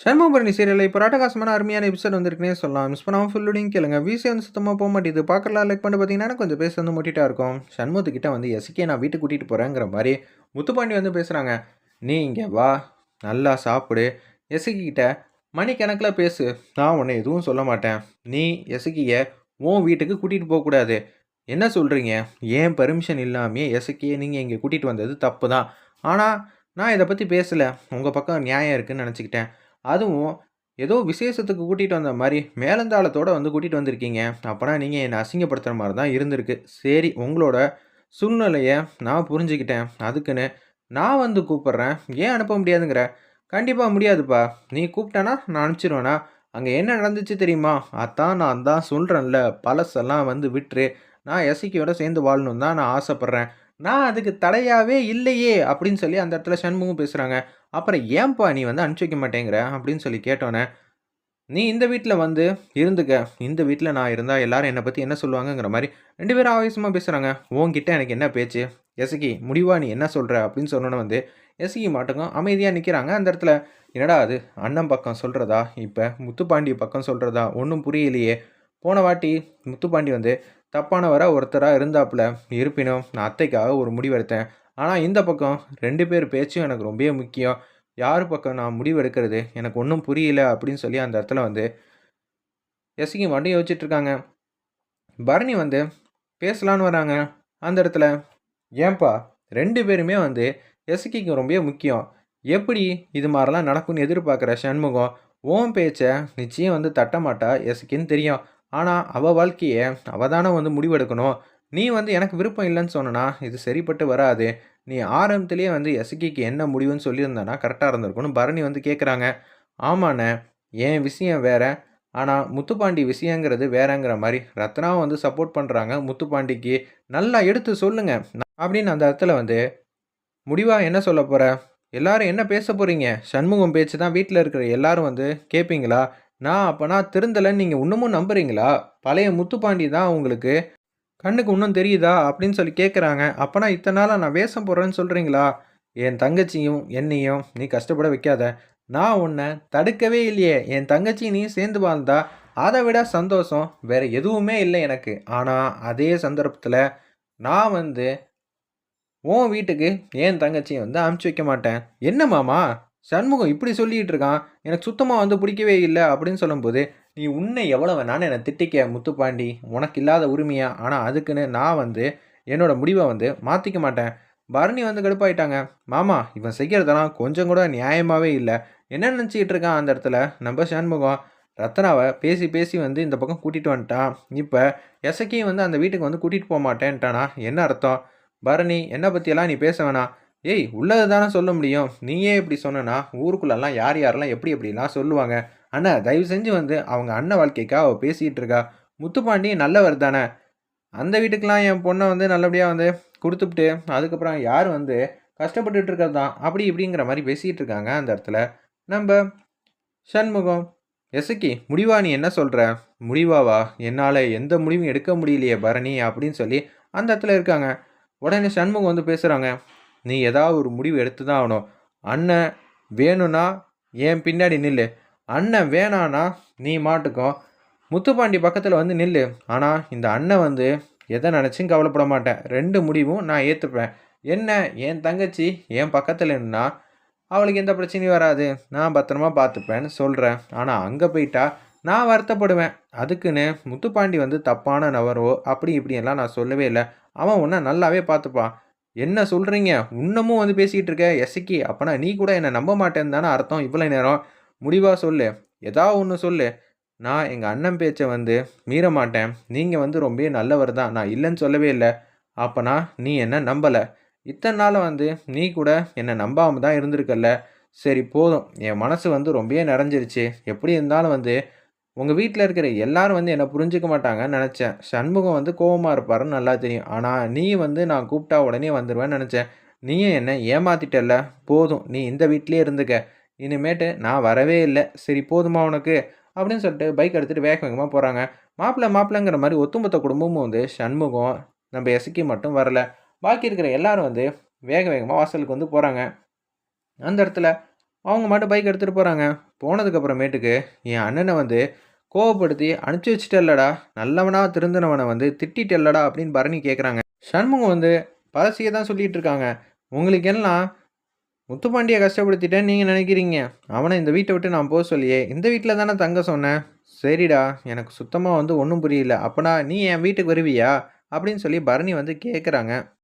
சண்முகபரணி சீரியலில் இப்போ ராட்டகாசமான அருமையான எபிசோட் வந்திருக்குனே சொல்லலாம். மிஸ் பண்ணாமல் ஃபுல்லுடையும் கேளுங்க. விசி வந்து சுத்தமாக போக மாட்டேது பார்க்கலாம் லைக் பண்ணி பார்த்தீங்கன்னா கொஞ்சம் பேச வந்து முட்டிட்டா இருக்கும். சண்முகத்துக்கிட்ட வந்து எஸ்கே நான் வீட்டுக்கு கூட்டிகிட்டு போகிறேங்கிற மாதிரி முத்துப்பாண்டி வந்து பேசுகிறாங்க நீ இங்கே வா. நல்லா சாப்பிடு. எசுகி மணிக்கணக்கில் பேசு. நான் உன்னை எதுவும் சொல்ல மாட்டேன். நீ எசுகியை உன் வீட்டுக்கு கூட்டிகிட்டு போகக்கூடாது என்ன சொல்கிறீங்க ஏன் பெர்மிஷன் இல்லாமையே எசுக்கியை நீங்கள் இங்கே கூட்டிகிட்டு வந்தது தப்பு தான் ஆனால் நான் இதை பற்றி பேசலை. உங்கள் பக்கம் நியாயம் இருக்குதுன்னு நினச்சிக்கிட்டேன். அதுவும் ஏதோ விசேஷத்துக்கு கூட்டிகிட்டு வந்த மாதிரி மேலந்தாளத்தோடு வந்து கூட்டிகிட்டு வந்திருக்கீங்க. அப்போனா நீங்கள் என்னை அசிங்கப்படுத்துகிற மாதிரி தான் இருந்திருக்கு. சரி உங்களோட சூழ்நிலையை நான் புரிஞ்சுக்கிட்டேன். அதுக்குன்னு நான் வந்து கூப்பிட்றேன். ஏன் அனுப்ப முடியாதுங்கிற? கண்டிப்பாக முடியாதுப்பா. நீ கூப்பிட்டேன்னா நான் அனுப்பிச்சிருவேனா? அங்கே என்ன நடந்துச்சு தெரியுமா? அதான் நான் தான் சொல்கிறேன்ல பழசெல்லாம் வந்து விட்டுரு. நான் எசைக்கியோட சேர்ந்து வாழணும் தான் நான் ஆசைப்பட்றேன். நான் அதுக்கு தடையாகவே இல்லையே அப்படின்னு சொல்லி அந்த இடத்துல சண்முகம் பேசுகிறாங்க அப்புறம் ஏன்பா நீ வந்து அனுப்பிச்சி வைக்க மாட்டேங்கிற அப்படின்னு சொல்லி கேட்டோன்னே நீ இந்த வீட்டில் வந்து இருந்துக்க. இந்த வீட்டில் நான் இருந்தால் எல்லாரும் என்னை பற்றி என்ன சொல்லுவாங்கங்கிற மாதிரி ரெண்டு பேரும் ஆவேசமாக பேசுகிறாங்க உங்ககிட்ட எனக்கு என்ன பேச்சு? எசகி முடிவா நீ என்ன சொல்கிற அப்படின்னு சொன்னோன்னே வந்து எசகி மாட்டுக்கும் அமைதியாக நிற்கிறாங்க அந்த இடத்துல என்னடா அது? அண்ணன் பக்கம் சொல்கிறதா இப்போ முத்துப்பாண்டி பக்கம் சொல்கிறதா ஒன்றும் புரியலையே. போன வாட்டி முத்துப்பாண்டி வந்து தப்பானவராக ஒருத்தராக இருந்தாப்புல. இருப்பினும் நான் அத்தைக்காக ஒரு முடிவெடுத்தேன். ஆனால் இந்த பக்கம் ரெண்டு பேர் பேச்சும் எனக்கு ரொம்பவே முக்கியம். யார் பக்கம் நான் முடிவு எடுக்கிறது? எனக்கு ஒன்றும் புரியல அப்படின்னு சொல்லி அந்த இடத்துல வந்து எஸ்கி மட்டும் யோசிச்சிட்டுருக்காங்க பரணி வந்து பேசலான்னு வராங்க. அந்த இடத்துல ஏன்பா ரெண்டு பேருமே வந்து எஸ்கிக்கு ரொம்பவே முக்கியம். எப்படி இது மாதிரிலாம் நடக்கும்னு எதிர்பார்க்குற சண்முகம்? ஓம் பேச்சை நிச்சயம் வந்து தட்ட மாட்டா எஸ்கின்னு தெரியும். ஆனால் அவள் வாழ்க்கையை அவள் தானே வந்து முடிவெடுக்கணும். நீ வந்து எனக்கு விருப்பம் இல்லைன்னு சொன்னனா இது சரிப்பட்டு வராது. நீ ஆரம்பத்துலேயே வந்து எஸ்கிக்கு என்ன முடிவுன்னு சொல்லியிருந்தானா கரெக்டாக இருந்திருக்கும்னு பரணி வந்து கேட்குறாங்க ஆமாண்ணே என் விஷயம் வேற. ஆனால் முத்துப்பாண்டி விஷயங்கிறது வேறங்கிற மாதிரி. ரத்னாவும் வந்து சப்போர்ட் பண்ணுறாங்க முத்துப்பாண்டிக்கு. நல்லா எடுத்து சொல்லுங்க. அப்படின்னு அந்த இடத்துல வந்து முடிவாக என்ன சொல்ல போகிற எல்லாரும் என்ன பேச போகிறீங்க சண்முகம் பேச்சு தான் வீட்டில் இருக்கிற எல்லாரும் வந்து கேட்பீங்களா நான் அப்போனா திருந்தலைன்னு நீங்கள் இன்னமும் நம்புறீங்களா? பழைய முத்துப்பாண்டி தான் உங்களுக்கு கண்ணுக்கு இன்னும் தெரியுதா அப்படின்னு சொல்லி கேட்குறாங்க அப்போனா இத்தனை நாளாக நான் வேஷம் போடுறேன்னு சொல்கிறீங்களா என் தங்கச்சியும் என்னையும் நீ கஷ்டப்பட வைக்காத. நான் உன்னை தடுக்கவே இல்லையே. என் தங்கச்சி நீ சேர்ந்து வாழ்ந்தா அதை விட சந்தோஷம் வேறு எதுவுமே இல்லை எனக்கு. ஆனால் அதே சந்தர்ப்பத்தில் நான் வந்து உன் வீட்டுக்கு என் தங்கச்சியை வந்து அமுச்சு வைக்க மாட்டேன். என்ன மாமா? சண்முகம் இப்படி சொல்லிகிட்டு இருக்கான். எனக்கு சுத்தமாக வந்து பிடிக்கவே இல்லை அப்படின்னு சொல்லும்போது நீ உன்னை எவ்வளோ நான் என்னை திட்டிக்க முத்துப்பாண்டி? உனக்கு இல்லாத உரிமையா? ஆனால் அதுக்குன்னு நான் வந்து என்னோட முடிவை வந்து மாற்றிக்க மாட்டேன். பரணி வந்து கடுப்பாயிட்டாங்க. மாமா இவன் செய்கிறதெல்லாம் கொஞ்சம் கூட நியாயமாகவே இல்லை. என்ன நினச்சிக்கிட்டு இருக்கான் அந்த இடத்துல? நம்ம சண்முகம். ரத்னாவை பேசி பேசி வந்து இந்த பக்கம் கூட்டிகிட்டு வந்துட்டான். இப்போ எசக்கியும் வந்து அந்த வீட்டுக்கு வந்து கூட்டிகிட்டு போக மாட்டேன்ட்டானா? என்ன அர்த்தம்? பரணி என்னை பற்றியெல்லாம் நீ பேச வேணாம். ஏய் உள்ளது தானே சொல்ல முடியும். நீயே இப்படி சொன்னனா? ஊருக்குள்ளெல்லாம் யார் யாரெல்லாம் எப்படி எப்படிலாம் சொல்லுவாங்க? அண்ணா தயவு செஞ்சு வந்து அவங்க அண்ணன் வாழ்க்கைக்காக அவள் பேசிகிட்டு இருக்கா? முத்துப்பாண்டி நல்லவர் தானே? அந்த வீட்டுக்கெலாம் என் பொண்ணை வந்து நல்லபடியாக வந்து கொடுத்துப்ட்டு அதுக்கப்புறம் யார் வந்து கஷ்டப்பட்டுட்டு இருக்கிறது தான்? அப்படி இப்படிங்கிற மாதிரி பேசிகிட்டு இருக்காங்க அந்த இடத்துல. நம்ம சண்முகம் எசக்கி முடிவா நீ என்ன சொல்கிற முடிவாவா? என்னால் எந்த முடிவும் எடுக்க முடியலையே பரணி அப்படின்னு சொல்லி அந்த இடத்துல இருக்காங்க. உடனே சண்முகம் வந்து பேசுகிறாங்க நீ ஏதாவது ஒரு முடிவு எடுத்து தான் ஆகணும். அண்ணன் வேணும்னா என் பின்னாடி நில்லு. அண்ணன் வேணான்னா நீ மாட்டுக்கும் முத்துப்பாண்டி பக்கத்தில் வந்து நில்லு. ஆனால் இந்த அண்ணன் வந்து எதை நினச்சும் கவலைப்பட மாட்டேன். ரெண்டு முடிவும் நான் ஏற்றுப்பேன் என்ன? என் தங்கச்சி என் பக்கத்தில் நின்னா அவளுக்கு எந்த பிரச்சனையும் வராது. நான் பத்திரமா பார்த்துப்பேன்னு சொல்கிறேன் ஆனால் அங்கே போயிட்டா நான் வருத்தப்படுவேன். அதுக்குன்னு முத்துப்பாண்டி வந்து தப்பான நபரோ அப்படி இப்படியெல்லாம் நான் சொல்லவே இல்லை. அவன் உன்னை நல்லாவே பார்த்துப்பான் என்ன சொல்கிறீங்க இன்னமும் வந்து பேசிக்கிட்டு இருக்க எசக்கி அப்போனா நீ கூட என்னை நம்ப மாட்டேன்னு தானே அர்த்தம் இவ்வளோ நேரம். முடிவாக சொல்லு. ஏதா ஒன்று சொல்லு. நான் எங்கள் அண்ணன் பேச்சை வந்து மீற மாட்டேன். நீங்கள் வந்து ரொம்ப நல்லவர் தான். நான் இல்லைன்னு சொல்லவே இல்லை. அப்போனா நீ என்ன நம்பலை? இத்தனை நாள் வந்து நீ கூட என்னை நம்பாமல் தான் இருந்திருக்கல்ல. சரி போதும். என் மனசு வந்து ரொம்பவே நிறைஞ்சிருச்சு. எப்படி இருந்தாலும் வந்து உங்கள் வீட்டில் இருக்கிற எல்லாரும் வந்து என்னை புரிஞ்சுக்க மாட்டாங்கன்னு நினச்சேன். சண்முகம் வந்து கோபமாக இருப்பாருன்னு நல்லா தெரியும். ஆனால் நீ வந்து நான் கூப்பிட்டா உடனே வந்துடுவேன்னு நினச்சேன். நீயும் என்னை ஏமாத்திட்டல போதும். நீ இந்த வீட்லேயே இருந்துக்க. இனிமேட்டு நான் வரவே இல்லை. சரி போதுமா உனக்கு? அப்படின்னு சொல்லிட்டு பைக் எடுத்துகிட்டு வேக வேகமாக போகிறாங்க மாப்பிள்ளை மாப்பிள்ளைங்கிற மாதிரி ஒத்துமொத்த குடும்பமும் வந்து சண்முகம் நம்ம எசுக்கி மட்டும் வரல. பாக்கி இருக்கிற எல்லாரும் வந்து வேக வேகமாக வாசலுக்கு வந்து போகிறாங்க அந்த இடத்துல அவங்க மட்டும் பைக் எடுத்துகிட்டு போகிறாங்க போனதுக்கப்புறமேட்டுக்கு என் அண்ணனை வந்து கோவப்படுத்தி அனுப்பிச்சி வச்சுட்டல்லடா. நல்லவனா திருந்தினவனை வந்து திட்டிட்டல்லடா அப்படின்னு பரணி கேட்குறாங்க சண்முகம் வந்து பழசியை தான் சொல்லிகிட்டு இருக்காங்க. உங்களுக்கு எல்லாம் முத்துப்பாண்டியை கஷ்டப்படுத்திட்டேன்னு நீங்கள் நினைக்கிறீங்க. அவனை இந்த வீட்டை விட்டு நான் போக சொல்லியே. இந்த வீட்டில் தானே தங்க சொன்னேன். சரிடா எனக்கு சுத்தமாக வந்து ஒன்றும் புரியல. அப்போனா நீ என் வீட்டுக்கு வருவியா? அப்படின்னு சொல்லி பரணி வந்து கேட்குறாங்க